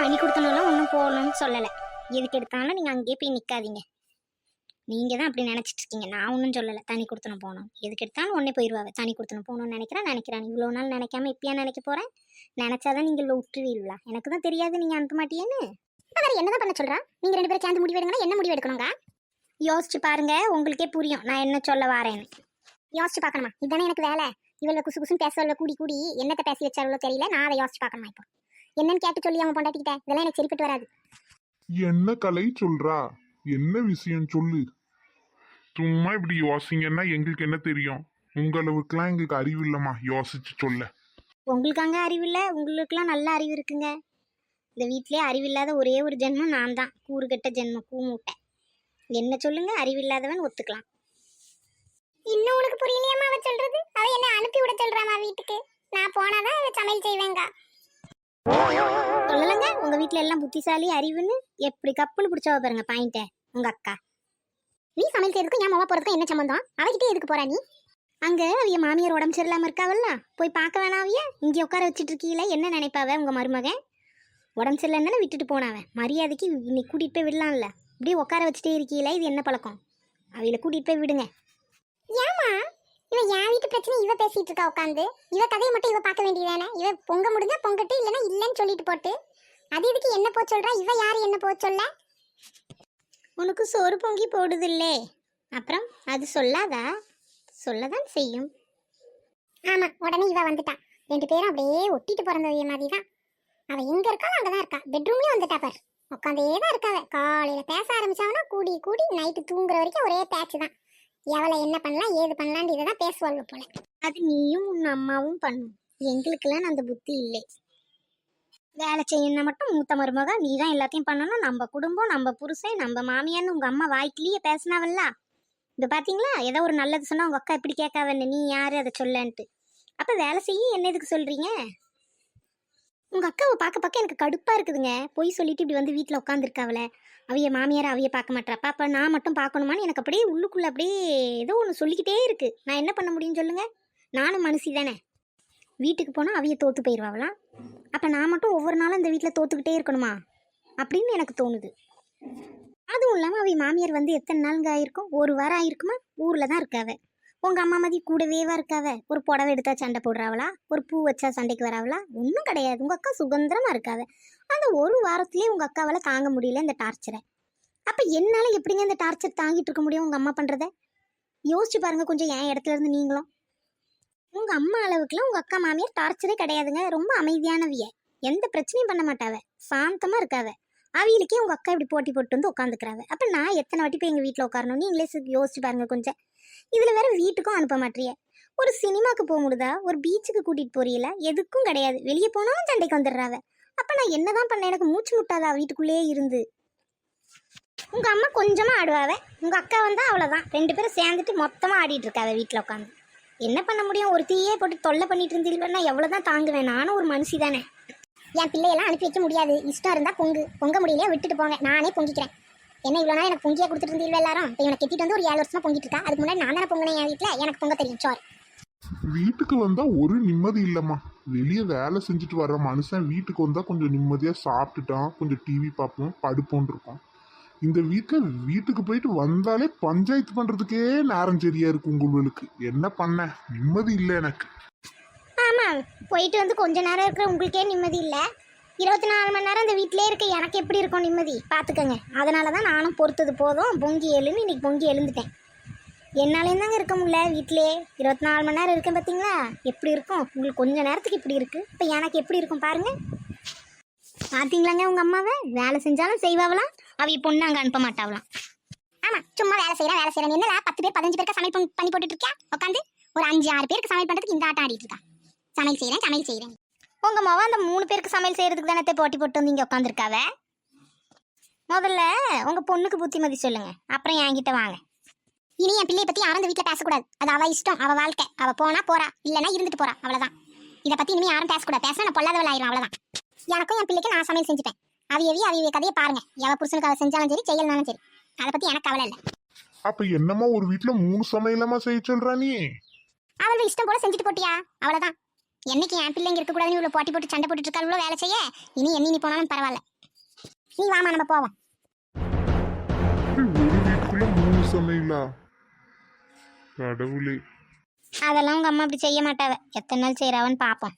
தனி கொடுத்தனாலும் ஒன்றும் போகணும்னு சொல்லலை. எதுக்கு எடுத்தாலும் நீங்கள் அங்கேயே போய் நிற்காதீங்க நீங்கள் தான் அப்படி நினச்சிட்டு இருக்கீங்க. நான் ஒன்றும் சொல்லலை. தனி கொடுத்தனும் போகணும். எதுக்கு எடுத்தாலும் ஒன்றே போயிடுவாங்க தனி கொடுத்தனும் போகணும்னு நினைக்கிறேன் நினைக்கிறேன். இவ்வளோ நாள் நினைக்காம இப்பயா நினைக்க போகிறேன் நினச்சாதான் நீங்கள் விட்டுருவீங்களா எனக்கு தான் தெரியாது. நீங்கள் அனுப்ப மாட்டியேன்னு. இப்போ வேறு என்னதான் பண்ண சொல்கிறா நீங்கள் ரெண்டு பேரும் சேர்ந்து முடிவு எடுங்கன்னா என்ன முடிவு எடுக்கணுங்க யோசிச்சு பாருங்க. உங்களுக்கே புரியும். நான் என்ன சொல்ல வரேன்னு. யோசிச்சு பார்க்கணுமா? இதுதானே எனக்கு வேலை. இவ்வளோ குசு குசுன்னு பேசல கூடி கூடி என்னத்தை பேசி வச்சாலோ தெரியல. நான் அதை யோசிச்சு பார்க்கணுமா இப்போ? என்னன்னு கேட்டு சொல்லி அவன் பொண்டாட்டிக்கிட்ட. இதெல்லாம் எனக்கு சரிப்பட்டு வராது. என்ன கலை சொல்றா? என்ன விஷயம் சொல்லு? சும்மா இப்படி யோசிங்கன்னா எங்களுக்கு என்ன தெரியும்? உங்களவுக்குலாம் எங்களுக்கு அறிவு இல்லம்மா. யோசிச்சு சொல்ல. உங்களுக்கு அங்கே அறிவு இல்லை உங்களுக்குலாம் நல்ல அறிவு இருக்குங்க. இந்த வீட்டிலே அறிவில்லாத ஒரே ஒரு ஜென்மம் நான் தான். கூறுகட்ட ஜென்மம் கூமுட்டை என்ன சொல்லுங்க? அறிவில்லாதவன் ஒத்துக்கலாம். இன்னும் உனக்கு புரியலையாமா அவ சொல்றது? அவ என்ன அனுப்பி விட சொல்றாமா வீட்டுக்கு. நான் போனாதான் அவ சமையல் செய்வேங்க. சொல்லலங்க உங்க வீட்ல எல்லாம் புத்திசாலி அறிவுன்னு எப்படி கப்புன்னு பிடிச்சவ பாருங்க பாயிண்ட உங்க அக்கா. நீ சமையல் செய்யறதுக்கும் என் மாவா போறதுக்கும் என்ன சம்பந்தம்? அவகிட்டே எதுக்கு போறா நீ? அங்க அவிய மாமியார் உடம்பு சரியில்லாம இருக்காவல்ல? போய் பார்க்க வேணாம் அவிய. இங்கே உட்கார வச்சிட்டு இருக்கீல என்ன நினைப்பாவ உங்க மருமகன்? உடம்பு சரியில்லைன்னு விட்டுட்டு போனாவன் மரியாதைக்கு நீ கூட்டிட்டு போய் விடலாம்ல. இப்படியே உட்கார வச்சுட்டே இருக்கீல இது என்ன பழக்கம்? அவையில கூட்டிட்டு போய் விடுங்க. ஏமா இவ என் வீட்டு பிரச்சனை இவ பேசிட்டு இருக்கா உட்காந்து இவ கதையை மட்டும் இவ பார்க்க வேண்டியதானே இவ பொங்க முடிஞ்சா பொங்கட்டு இல்லைன்னா இல்லைன்னு சொல்லிட்டு போட்டு. அது இதுக்கு என்ன போ சொல்றா? இவ யாரு என்ன போ சொல்ல? உனக்கு சோறு பொங்கி போடுதில்லே. அப்புறம் அது சொல்லாதா? சொல்லதான் செய்யும். ஆமா உடனே இவ வந்துட்டா. ரெண்டு பேரும் அப்படியே ஒட்டிட்டு பிறந்தவிய மாதிரி தான் அவ எங்க இருக்காளோ அங்கதான் இருக்கா. பெட்ரூம்லயே வந்துட்டா பார். உட்காந்தே தான் இருக்காவ காலையில பேச ஆரம்பிச்சாங்கன்னா கூடி கூடி நைட்டு தூங்குற வரைக்கும் ஒரே பேச்சு தான். எவளை என்ன பண்ணலாம் ஏது பண்ணலான்னு இதை தான் பேசுவாங்க போல. அது நீயும் உன் அம்மாவும் பண்ணும். எங்களுக்கெல்லாம் அந்த புத்தி இல்லை. வேலை செய்யணும்னா மட்டும் மூத்த மருமக நீ தான் எல்லாத்தையும் பண்ணணும். நம்ம குடும்பம் நம்ம புருஷன் நம்ம மாமியார்னு உங்க அம்மா வாய்க்கிலேயே பேசினாவல்ல? இது பாத்தீங்களா? ஏதோ ஒரு நல்லது சொன்னா உங்க அக்கா இப்படி கேட்காவன்னு நீ யாரு அதை சொல்லன்ட்டு. அப்ப வேலை செய்ய என்ன எதுக்கு சொல்றீங்க? உங்க அக்காவை பார்க்க பார்க்க எனக்கு கடுப்பா இருக்குதுங்க. பொய் சொல்லிட்டு இப்படி வந்து வீட்டில் உட்காந்துருக்காவில அவைய மாமியார் அவைய பார்க்க மாட்டாப்பா அப்போ நான் மட்டும் பார்க்கணுமான்னு எனக்கு அப்படியே உள்ளுக்குள்ள அப்படியே ஏதோ ஒன்று சொல்லிக்கிட்டே இருக்கு. நான் என்ன பண்ண முடியும்னு சொல்லுங்க? நானும் மனுஷி தானே. வீட்டுக்கு போனால் அவைய தோத்து போயிடுவாங்களாம் அப்போ நான் மட்டும் ஒவ்வொரு நாளும் இந்த வீட்டில் தோத்துக்கிட்டே இருக்கணுமா? அப்படின்னு எனக்கு தோணுது. அதுவும் இல்லாமல் அவை மாமியார் வந்து எத்தனை நாளுங்க ஆயிருக்கும்? ஒரு வாரம் ஆயிருக்குமா? ஊரில் தான் இருக்காவே. உங்கள் அம்மா மதி கூடவேவா இருக்காவ. ஒரு புடவை எடுத்தா சண்டை போடுறாவளா? ஒரு பூ வச்சா சண்டைக்கு வராவளா? ஒன்றும் கிடையாது. உங்கள் அக்கா சுதந்திரமாக இருக்காவ. அந்த ஒரு வாரத்துலேயே உங்கள் அக்காவால் தாங்க முடியல இந்த டார்ச்சரை. அப்போ என்னால் எப்படிங்க இந்த டார்ச்சர் தாங்கிட்டு இருக்க முடியும் உங்கள் அம்மா பண்ணுறத யோசிச்சு பாருங்க கொஞ்சம் என் இடத்துல இருந்து நீங்களும். உங்கள் அம்மா அளவுக்குலாம் உங்கள் அக்கா மாமியார் டார்ச்சரே கிடையாதுங்க. ரொம்ப அமைதியானவிய. எந்த பிரச்சனையும் பண்ண மாட்டாவ. சாந்தமாக இருக்காவ. அவங்களுக்கே உங்கள் அக்கா இப்படி போட்டி போட்டு வந்து உட்காந்துக்கிறாங்க அப்போ நான் எத்தனை வாட்டி போய் எங்கள் வீட்டில் உட்காரணும் நீங்களே யோசிச்சு பாருங்க கொஞ்சம். இதில் வேற வீட்டுக்கும் அனுப்ப மாட்டியே ஒரு சினிமாவுக்கு போக முடியுதா ஒரு பீச்சுக்கு கூட்டிகிட்டு போறீல எதுக்கும் கிடையாது. வெளியே போனாலும் சண்டைக்கு வந்துடுறாவ அப்போ நான் என்னதான் பண்ண எனக்கு மூச்சு முட்டாதா வீட்டுக்குள்ளேயே இருந்து? உங்கள் அம்மா கொஞ்சமாக ஆடுவாவ. உங்கள் அக்கா வந்தால் அவ்வளோதான் ரெண்டு பேரும் சேர்ந்துட்டு மொத்தமாக ஆடிட்டு இருக்காவ வீட்டில் உட்காந்து என்ன பண்ண முடியும்? ஒரு தீயே போட்டு தொல்லை பண்ணிட்டு இருந்தீங்கன்னா எவ்வளவுதான் தாங்குவேன். நானும் ஒரு மனுஷி தானே. என் பிள்ளையெல்லாம் அனுப்பி வைக்க முடியாது. இஷ்டம் இருந்தால் பொங்கு. பொங்க முடியலையே விட்டுட்டு போங்க. நானே பொங்கிக்கிறேன். என்ன இவ்வளோ நாள் எனக்கு பொங்கியா கொடுத்துட்டு இருந்தீங்க எல்லாரும்? இப்போ இவனை கட்டிட்டு வந்து ஒரு ஏழு வருஷமா பொங்கிட்டு இருக்கா? அதுக்கு முன்னாடி நான் தானே பொங்கினேன் என் வீட்டில்? எனக்கு பொங்க தெரியும். சோறு வீட்டுக்கு வந்தா ஒரு நிம்மதி இல்லைம்மா. வெளியே வேலை செஞ்சுட்டு வர்ற மனுஷன் வீட்டுக்கு வந்தா கொஞ்சம் நிம்மதியா சாப்பிட்டுட்டான். கொஞ்சம் டிவி பார்ப்போம் படுப்போன் இருக்கும் இந்த வீட்டில் வீட்டுக்கு போயிட்டு வந்தாலே பஞ்சாயத்து பண்றதுக்கே நேரம் சரியா இருக்கு உங்களுக்கு என்ன பண்ண? நிம்மதி இல்லை எனக்கு. போயிட்டு வந்து கொஞ்ச நேரம் இருக்கிற உங்களுக்கே நிம்மதி இல்லை. இருபத்தி நாலு மணி நேரம் இந்த வீட்டிலே இருக்க எனக்கு எப்படி இருக்கும் நிம்மதி? பார்த்துக்கங்க அதனால தான் நானும் பொறுத்தது போதும். பொங்கி எழுன்னு இன்னைக்கு பொங்கி எழுந்துட்டேன். என்னாலேயும் தாங்க இருக்க முடியல வீட்டிலே இருபத்தி நாலு மணி நேரம் இருக்கேன் பார்த்தீங்களா எப்படி இருக்கும்? உங்களுக்கு கொஞ்சம் நேரத்துக்கு இப்படி இருக்குது இப்போ எனக்கு எப்படி இருக்கும் பாருங்கள் பார்த்தீங்களாங்க உங்கள் அம்மாவை? வேலை செஞ்சாலும் செய்வாவலாம். அவ பொண்ணு அங்கே அனுப்ப மாட்டாவலாம். ஆமாம் சும்மா வேலை செய்கிறேன் வேலை செய்கிறேன் என்னடா பத்து பேர் பதினஞ்சு பேருக்கு சமையல் பண்ணி- பண்ணி போட்டுட்டு இருக்கியா? உட்காந்து ஒரு அஞ்சு ஆறு பேருக்கு சமையல் பண்ணுறதுக்கு இந்த ஆட்டம் ஆடிட்டு இருக்கா? சமையல் செய்கிறேன் சமையல் செய்கிறேன் உங்கள் மாவா அந்த மூணு பேருக்கு சமையல் செய்கிறதுக்கு தானே போட்டி போட்டு வந்து இங்கே உட்காந்துருக்காவ முதல்ல உங்கள் பொண்ணுக்கு புத்திமதி சொல்லுங்க. அப்புறம் என்கிட்ட வாங்க. இனி என் பிள்ளைய பற்றி யாரும் இந்த வீட்டில் பேசக்கூடாது. அது அவ இஷ்டம் அவ வாழ்க்கை. அவ போனா போறா இல்லைன்னா இருந்துட்டு போறா. அவ்வளோதான் இதை பற்றி இனிமே யாரும் பேசக்கூடாது. பேசினா நான் பொல்லாதவள் ஆயிரும் அவ்வளோதான் எனக்கும் என் பிள்ளைக்கு நான் சமையல் செஞ்சுப்பேன். அவியவி அவிய கதையை பாருங்க. எவ புருஷனுக்கு அவ செஞ்சாலும் சரி செய்யலனாலும் சரி. அதை பற்றி எனக்கு கவலை இல்லை. அப்ப என்னம்மா ஒரு வீட்டுல மூணு சமையலமா செய்ய சொல்றா நீ? அவளோட இஷ்டம் போல செஞ்சுட்டு போட்டியா? அவ்வளவுதான். என்னைக்கு என் பிள்ளைங்க இருக்கக்கூடாதுன்னு இவ்வளோ போட்டி போட்டு சண்டை போட்டுட்டு இருக்காளோ வேலை செய்ய? இனி என்ன நீ போனாலும் பரவாயில்ல. நீ வாமா நம்ம போவோம். ஒரு வீட்டுக்குள்ள மூணு சமையலா? கடவுளே. அதெல்லாம் உங்க அம்மா அப்படி செய்ய மாட்டாவ. எத்தனை நாள் செய்யறாவன்னு பார்ப்போம்